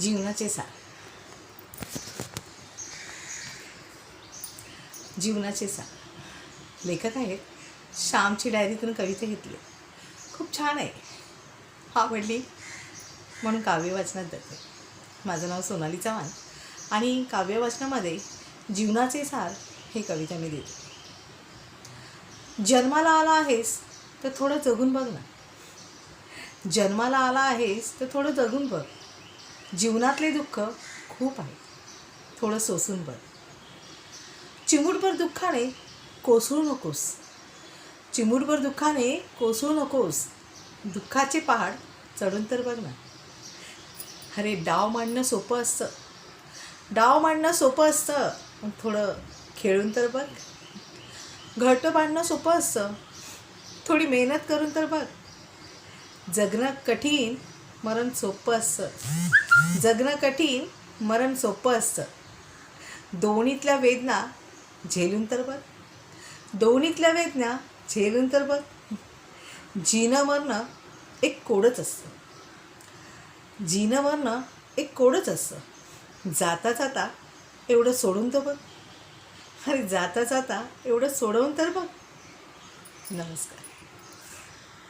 जीवनाचे सार. जीवनाचे सार. लेखक आहेत. श्यामची डायरीतून कविता घेतली. खूप छान आहे. आवडली म्हणून काव्य वाचनात जाते माझं नाव सोनाली चव्हाण आणि काव्य वाचनामध्ये जीवनाचे सार हे कविता मी देते. जन्माला आला आहेस तर थोडं जगून बघ ना. जन्माला आला आहेस तर थोडं जगून बघ. जीवनातले दुःख खूप आहे. थोडं सोसून बघ. चिमूटभर दुःखाने कोसळू नकोस. चिमूटभर दुःखाने कोसळू नकोस. दुःखाचे पहाड चढून तर बघ ना. अरे डाव मांडणं सोपं असतं. डाव मांडणं सोपं असतं. पण थोडं खेळून तर बघ. घट बांधणं सोपं असतं. थोडी मेहनत करून तर बघ. जगणं कठीण मरण सोपं असतं. जगणं कठीण मरण सोपं असतं. दोन्हीतल्या वेदना झेलून तर बघ. दोन्हीतल्या वेदना झेलून तर बघ. जिनं मरणं एक कोडच असतं. जिनं मरणं एक कोडच असतं. जाता जाता एवढं सोडून तर बघ. अरे जाता जाता एवढं सोडवून तर बघ. नमस्कार.